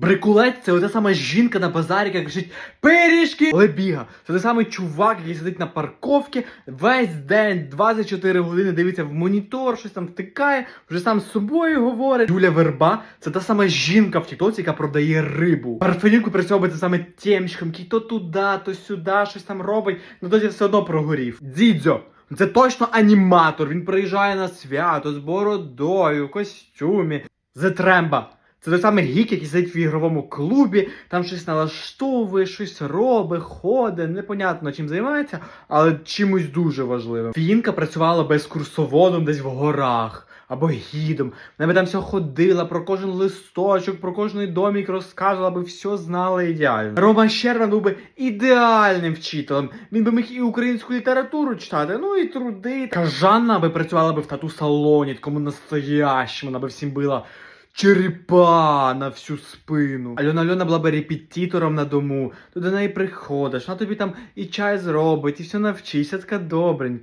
Брикулець це ота сама жінка на базарі, яка кричить пиріжки Лебіга. Це той самий чувак, який сидить на парковці весь день, 24 години дивиться в монітор, щось там втикає, вже сам з собою говорить. Юля Верба це та сама жінка в Тіктоці, яка продає рибу. Парфенюку це саме темщиком, який то туди, то сюди, щось там робить, ну тоді все одно прогорів. Дідзьо. Це точно аніматор. Він приїжджає на свято з бородою, в костюмі. Зетремба. Це той самий гік, який сидить в ігровому клубі, там щось налаштовує, щось робить, ходить, непонятно чим займається, але чимось дуже важливим. Фінка працювала безкурсоводом десь в горах або гідом. Вона би там все ходила, про кожен листочок, про кожний домік розказувала, аби все знала ідеально. Роман Щербан був би ідеальним вчителем. Він би міг і українську літературу читати, ну і труди. Кажанна би працювала би в тату-салоні, такому настоящому, вона би всім била черепа на всю спину. Альона Альона була би репетитором на дому. Ти до неї приходиш, вона тобі там і чай зробить, і все навчишся, така добренька.